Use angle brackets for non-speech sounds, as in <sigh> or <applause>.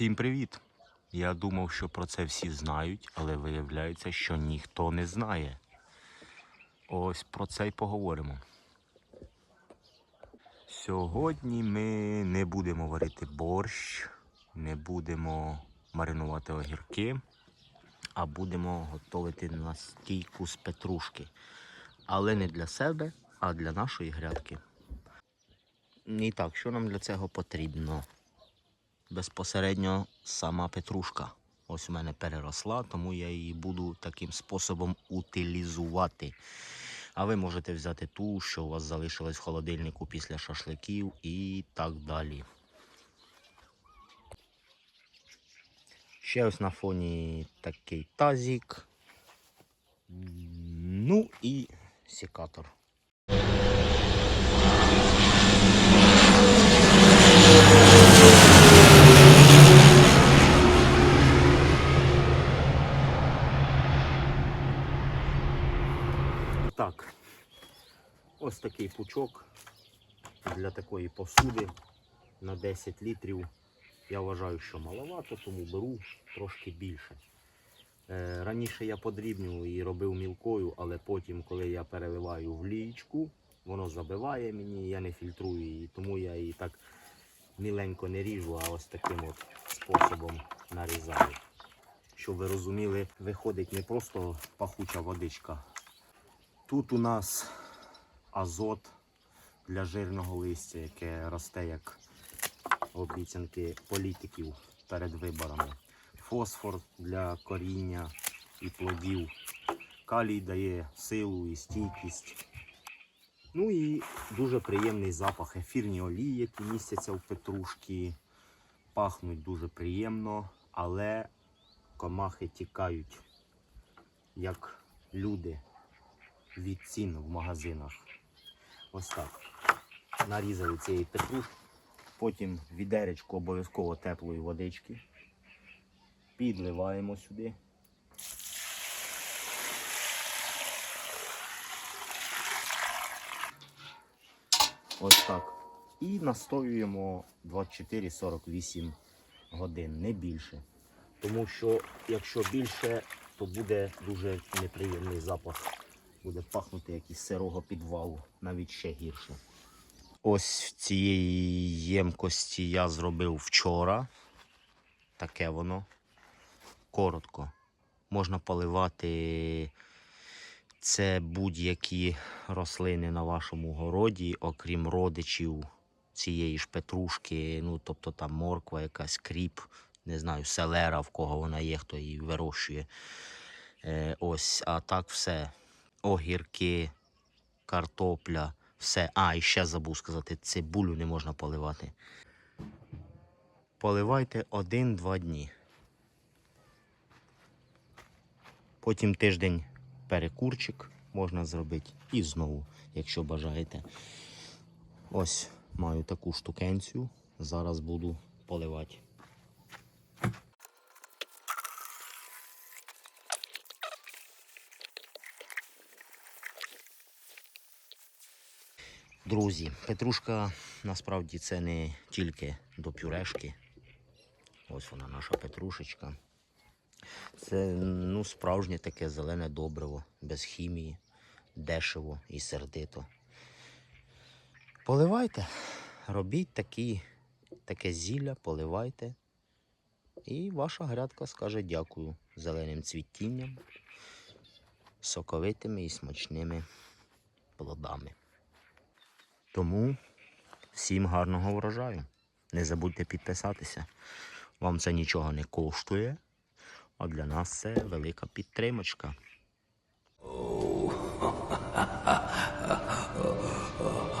Всім привіт! Я думав, що про це всі знають, але виявляється, що ніхто не знає. Ось про це й поговоримо. Сьогодні ми не будемо варити борщ, не будемо маринувати огірки, а будемо готувати настійку з петрушки. Але не для себе, а для нашої грядки. І так, що нам для цього потрібно? Безпосередньо сама петрушка. Ось у мене переросла, тому я її буду таким способом утилізувати. А ви можете взяти ту, що у вас залишилась в холодильнику після шашликів і так далі. Ще ось на фоні такий тазік. Ну і секатор. Так, ось такий пучок для такої посуди на 10 літрів. Я вважаю, що маловато, тому беру трошки більше. Е, раніше я подрібнював і робив мілкою, але потім, коли я переливаю в лієчку, воно забиває мені, я не фільтрую її, тому я її так міленько не ріжу, а ось таким от способом нарізаю. Щоб ви розуміли, виходить не просто пахуча водичка, Тут у нас азот для жирного листя, яке росте як обіцянки політиків перед виборами. Фосфор для коріння і плодів. Калій дає силу і стійкість. Ну і дуже приємний запах. Ефірні олії, які містяться в петрушці, пахнуть дуже приємно, але комахи тікають, як люди від цін в магазинах. Ось так. Нарізали цієї петрушки. Потім відеречко обов'язково теплої водички. Підливаємо сюди. Ось так. І настоюємо 24-48 годин, не більше. Тому що якщо більше, то буде дуже неприємний запах буде пахнути як із сирого підвалу, навіть ще гірше. Ось в цієї ємкості я зробив вчора. Таке воно. Коротко. Можна поливати це будь-які рослини на вашому городі, окрім родичів цієї ж петрушки, ну тобто там морква, якась кріп, не знаю, селера, в кого вона є, хто її вирощує. Е, ось, а так все огірки, картопля, все. А, і ще забув сказати, цибулю не можна поливати. Поливайте один-два дні. Потім тиждень перекурчик можна зробити. І знову, якщо бажаєте. Ось маю таку штукенцію. Зараз буду поливати. Друзі, петрушка насправді це не тільки до пюрешки. Ось вона наша петрушечка. Це ну, справжнє таке зелене добриво, без хімії, дешево і сердито. Поливайте, робіть такі, таке зілля, поливайте. І ваша грядка скаже дякую зеленим цвітінням, соковитими і смачними плодами. Тому всім гарного врожаю. Не забудьте підписатися. Вам це нічого не коштує, а для нас це велика підтримочка. <laughs>